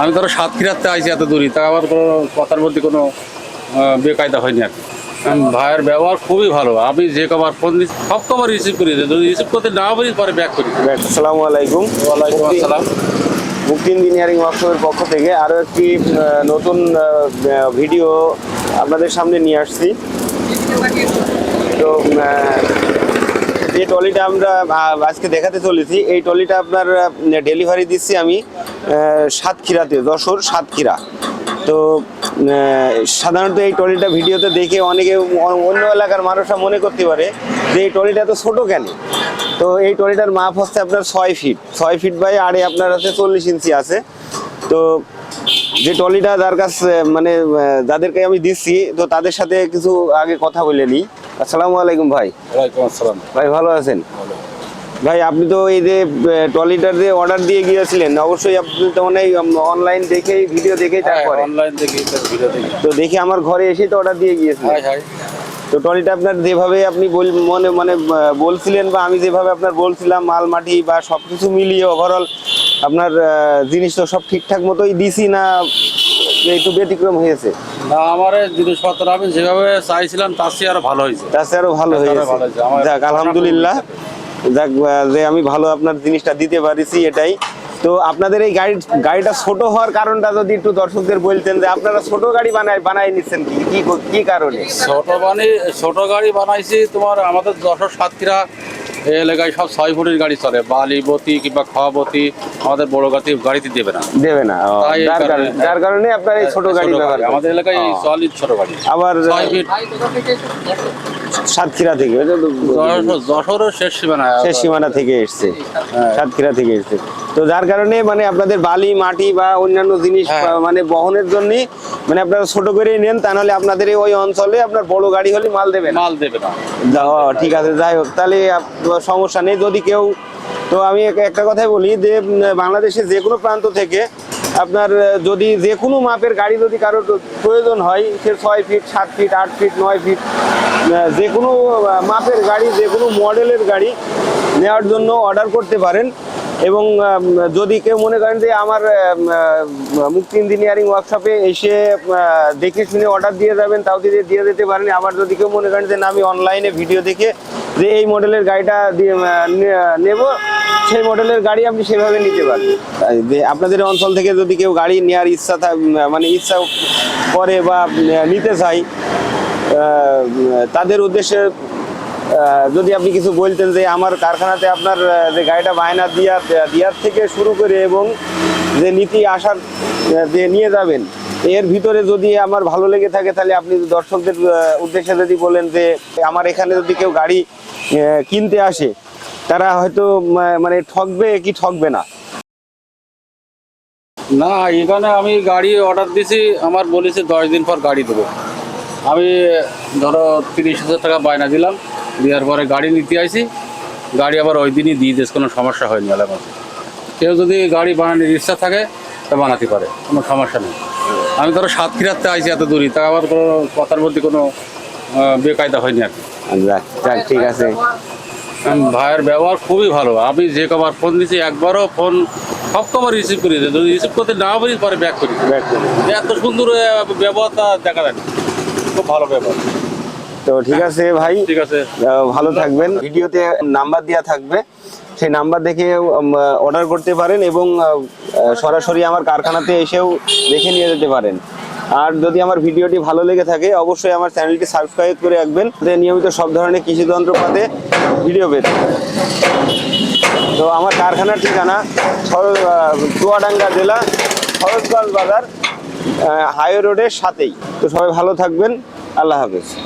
আমি ধরো সাতক্ষীরাতে আইছি এত দূরই তা আমার কোনো কথার মধ্যে কোনো বেকায়দা হয়নি আর ভাইয়ের ব্যবহার খুবই ভালো। আমি যে কবার ফোন দিচ্ছি সব কবার রিসিভ করি। যদি রিসিভ করতে না পারি পরে ব্যাক করি। আসসালামু আলাইকুম। ওয়ালাইকুম আসসালাম। মুক্তি ইঞ্জিনিয়ারিং ওয়ার্কশপের পক্ষ থেকে আরও একটি নতুন ভিডিও আপনাদের সামনে নিয়ে আসছি। তো যে ট্রলিটা আমরা আজকে দেখাতে চলেছি এই ট্রলিটা আপনার ডেলিভারি দিচ্ছি আমি। সাতক্ষীরাতে যশোর সাতক্ষীরা তো সাধারণত এই ট্রলিটা ভিডিওতে দেখে অনেকে অন্য এলাকার মানুষরা মনে করতে পারে যে এই ট্রলিটা তো ছোটো কেন? তো এই ট্রলিটার মাপ হচ্ছে আপনার ছয় ফিট। ছয় ফিট বাই আড়ে আপনার আছে চল্লিশ ইঞ্চি আছে। তো যে ট্রলিটা যার কাছে মানে যাদেরকে আমি দিচ্ছি তো তাদের সাথে কিছু আগে কথা বলে নিই। আসসালামু আলাইকুম ভাই। আসসালাম। ভাই ভালো আছেন? ভাই আপনি তো এই যে ট্রলিটার যে অর্ডার দিয়ে গিয়েছিলেন অবশ্যই আপনি তো মানে অনলাইন দেখেই ভিডিও দেখেই তারপরে অনলাইন দেখি ভিডিও দেখি। তো দেখি আমার ঘরে এসেই তো অর্ডার দিয়ে গিয়েছিলেন। তো ট্রলিটা আপনার যেভাবে আপনি বল মনে মানে বলছিলেন বা আমি যেভাবে আপনার বলছিলাম মাল মাটি বা সব কিছু মিলিয়ে ওভারঅল আপনার জিনিস তো সব ঠিকঠাক মতোই দিছি না একটু ব্যতিক্রম হয়েছে? না আমার জিনিসপত্র আমি যেভাবে চাইছিলাম তার চেয়ে আরও ভালো হয়েছে। তার চেয়ে আরও ভালো হয়েছে। যাক আলহামদুলিল্লাহ। যাক যে আমি ভালো আপনার জিনিসটা দিতে পারিছি এটাই। তো আপনাদের এই গাড়ি গাড়িটা ছোট হওয়ার কারণটা যদি একটু দর্শকদের বলতেন যে আপনারা ছোট গাড়ি বানায় বানাই নিচ্ছেন কি? কি কি কারণে? ছোট বানি ছোট গাড়ি বানাইছি তোমার আমাদের যশোর সাতক্ষীরা এই এলাকায় সব ছয় ফুটের গাড়ি চলে। বালিবতী কিংবা খাওয়াবতী আমাদের বড় গাড়ি গাড়িতে দেবে না। দেবে না যার কারণে- কারণে যার কারণে আপনার এই ছোট গাড়ি। আমাদের এলাকায়। চলই ছোট গাড়ি। আবার ছয় ফিট। সাতক্ষীরা থেকে। যশোরের শেষ সীমানা। শেষ সীমানা থেকে এসছে। হ্যাঁ। সাতক্ষীরা থেকে এসছে। তো যার কারণে মানে আপনাদের বালি মাটি বা অন্যান্য জিনিস হ্যাঁ। মানে বহনের জন্য মানে আপনারা ছোট করেই নেন তা নাহলে আপনাদের ওই অঞ্চলে আপনার বড় গাড়ি হলে মাল দেবে মাল দেবে না। ঠিক আছে যাই হোক তাহলে সমস্যা নেই। যদি কেউ তো আমি এক- একটা কথাই বলি যে বাংলাদেশে যে কোনো প্রান্ত থেকে আপনার যদি যে কোনো মাপের গাড়ি যদি কারোর প্রয়োজন হয়, সে ছয় ফিট সাত ফিট আট ফিট নয় ফিট যে কোনো মাপের গাড়ি, যে কোনো মডেলের গাড়ি নেওয়ার জন্য অর্ডার করতে পারেন। এবং যদি কেউ মনে করেন যে আমার মুক্তি ইঞ্জিনিয়ারিং ওয়ার্কশপে এসে দেখে শুনে অর্ডার দিয়ে যাবেন, তাও দিয়ে দিয়ে দিতে পারেন, আবার যদি কেউ মনে করেন যে না, আমি অনলাইনে ভিডিও দেখে যে এই মডেলের গাড়িটা দিয়ে নেব সেই মডেলের গাড়ি আপনি সেভাবে নিতে পারবেন। আপনাদের অঞ্চল থেকে যদি কেউ গাড়ি নেওয়ার ইচ্ছা মানে ইচ্ছা করে বা নিতে চাই তাদের উদ্দেশ্যে যদি আপনি কিছু বলতেন যে আমার কারখানাতে আপনার যে গাড়িটা বায়না দিয়া, দিয়ার থেকে শুরু করে এবং যে নীতি আসার যে নিয়ে যাবেন, এর ভিতরে যদি আমার ভালো লেগে থাকে, তাহলে আপনি দর্শকদের উদ্দেশ্যে যদি বলেন যে আমার এখানে যদি কেউ গাড়ি কিনতে আসে তারা হয়তো মানে ঠকবে কি ঠকবে না। না এখানে আমি গাড়ি অর্ডার দিছি আমার বলেছে দশ দিন পর গাড়ি দেবো। আমি ধরো তিরিশ হাজার টাকা বায়না দিলাম দেওয়ার পরে গাড়ি নিতে আইছি গাড়ি আবার ওই দিনই দিয়ে দিস কোনো সমস্যা হয়নি এলাকার কেউ যদি গাড়ি বানানোর ইচ্ছা থাকে তা বানাতে পারে কোনো সমস্যা নেই। আমি ধরো সাতক্ষীরাতে আইছি এত দূরই তা আবার কোনো কথার মধ্যে কোনো বেকায়দা হয়নি আর কি। যাক, ঠিক আছে। ভাইয়ের ব্যবহার খুবই ভালো। আমি যে কবার ফোন দিছি একবারও ফোন সব কবার রিসিভ করি যদি রিসিভ করতে না পারি পরে ব্যাক করি। ব্যাক করুন। এত সুন্দর ব্যবহারটা দেখা যায় খুব ভালো ব্যবহার। তো ঠিক আছে ভাই। ঠিক আছে। ভালো থাকবেন। ভিডিওতে নাম্বার দেওয়া থাকবে। সেই নাম্বার দেখে অর্ডার করতে পারেন এবং সরাসরি আমার কারখানাতে এসেও দেখে নিয়ে যেতে পারেন। আর যদি আমার ভিডিওটি ভালো লেগে থাকে, অবশ্যই আমার চ্যানেলটি সাবস্ক্রাইব করে রাখবেন। নিয়মিত সব ধরনের কৃষি যন্ত্রপাতে, ভিডিও পেতে। তো আমার কারখানার ঠিকানা চুয়াডাঙ্গা জেলা সরোজগঞ্জ বাজার হাইওয়ে রোডের সাথেই। তো সবাই ভালো থাকবেন। আল্লাহ হাফেজ।